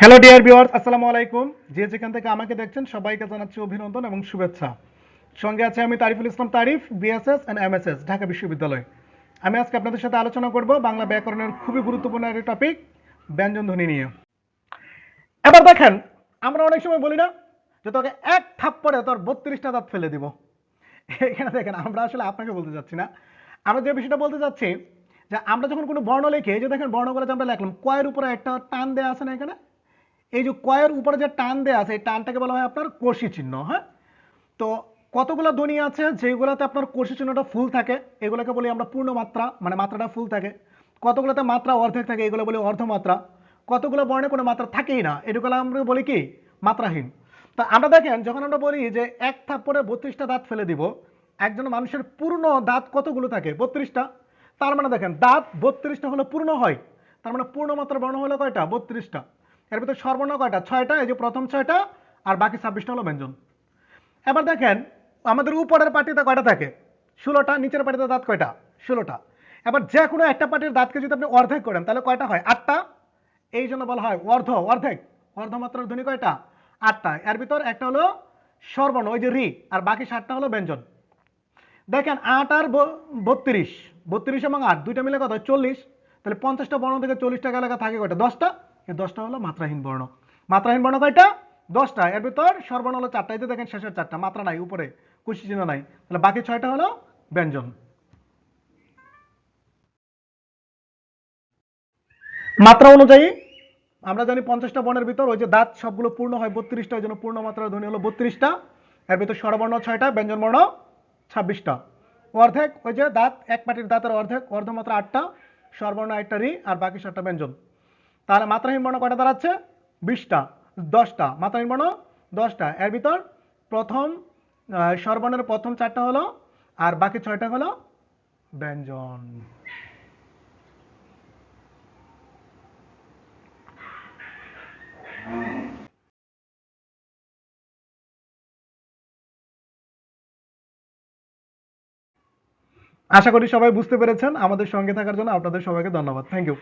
Hello dear viewers আসসালামু আলাইকুম। যে যেখান থেকে আমাকে দেখছেন, সবাইকে জানাচ্ছি অভিনন্দন এবং শুভেচ্ছা। সঙ্গে আছে আমি Tariful Islam Tarif BSS and MSS Dhaka বিশ্ববিদ্যালয়। আমি আজকে আপনাদের সাথে আলোচনা করব বাংলা ব্যাকরণের খুবই গুরুত্বপূর্ণ একটি টপিক ব্যঞ্জন ধ্বনি নিয়ে। এবার দেখেন, আমরা অনেক সময় বলি না যে তোকে এক থাপ্পড়ে তোর বত্রিশটা দাঁত ফেলে দিব। এখানে দেখেন, আমরা আসলে আপনাকে বলতে চাচ্ছি না। আমরা যে বিষয়টা বলতে চাচ্ছি যে আমরা যখন কোনো বর্ণ লিখি যে দেখেন বর্ণগুলো যে আমরা লিখলাম, কয়ের উপরে একটা টান দেওয়া আছে না এখানে? এই যে কয়ের উপরে যে টান দেওয়া আছে, এই টানটাকে বলা হয় আপনার কষি চিহ্ন হ্যাঁ? তো কতগুলো ধ্বনি আছে, যেগুলোতে আপনার কষি চিহ্নটা ফুল থাকে, এগুলোকে বলি আমরা পূর্ণ মাত্রা মানে মাত্রাটা ফুল থাকে। কতগুলোতে মাত্রা অর্ধেক থাকে, এগুলো বলি অর্ধমাত্রা। কতগুলো বর্ণে কোনো মাত্রা থাকেই না এটুকুলো আমরা বলি কি? মাত্রাহীন। তা আমরা দেখেন, যখন আমরা বলি যে এক থাপ্পড়ে বত্রিশটা দাঁত ফেলে দিব, একজন মানুষের পূর্ণ দাঁত কতগুলো থাকে? বত্রিশটা। তার মানে দেখেন, দাঁত বত্রিশটা হলে পূর্ণ হয়, তার মানে পূর্ণ মাত্রা বর্ণ হলো কয়টা? বত্রিশটা। এর ভিতরে সর্বর্ণ কয়টা? ছয়টা, এই যে প্রথম ছয়টা, আর বাকি ছাব্বিশটা হলো ব্যঞ্জন। এবার দেখেন, আমাদের উপরের পাটিতে কয়টা থাকে? ষোলোটা, নিচের পাটিতে দাঁত কয়টা? ষোলোটা। এবার যে কোনো একটা পাটির দাঁতকে যদি আপনি অর্ধেক করেন, তাহলে কয়টা হয়? আটটা। এই জন্য বলা হয় অর্ধ, অর্ধেক। অর্ধমাত্রার ধ্বনি কয়টা? আটটা। এর ভিতর একটা হলো সর্বর্ণ, ওই যে রি, আর বাকি সাতটা হলো ব্যঞ্জন। দেখেন, আট আর বত্রিশ। বত্রিশ এবং আট, দুইটা মিলে কত চল্লিশ। তাহলে পঞ্চাশটা বর্ণ থেকে চল্লিশটা এলাকা থাকে কয়টা? দশটা। এই দশটা হলো মাত্রাহীন বর্ণ। মাত্রাহীন বর্ণ কয়টা? দশটা। এর ভিতর সর্বর্ণ হলো চারটা। যে দেখেন শেষের চারটা। মাত্রা নাই, উপরে কুশি চিহ্ন নাই। তাহলে বাকি ছয়টা হলো ব্যঞ্জন। মাত্রা অনুযায়ী আমরা জানি পঞ্চাশটা বর্ণের ভিতর ওই যে দাঁত সবগুলো পূর্ণ হয় বত্রিশটা, ওই জন্য পূর্ণ মাত্রার ধ্বনি হলো বত্রিশটা। এর ভিতর স্বরবর্ণ ছয়টা, ব্যঞ্জন বর্ণ ছাব্বিশটা। অর্ধেক ওই যে দাঁত, এক পাটির দাঁতের অর্ধেক, অর্ধমাত্রা আটটা, স্বরবর্ণ একটা রি, আর বাকি সাতটা ব্যঞ্জন। তাহলে মাত্রাহীন বর্ণ কয়টা দাঁড়াচ্ছে? বিশটা, দশটা। মাত্রাহীন বর্ণ দশটা। এর ভিতর প্রথম স্বরবর্ণের প্রথম চারটা হলো, আর বাকি ছয়টা হলো ব্যঞ্জন। আশা করি সবাই বুঝতে পেরেছেন আমাদের সঙ্গে থাকার জন্য। আপনাদের সবাইকে ধন্যবাদ। Thank you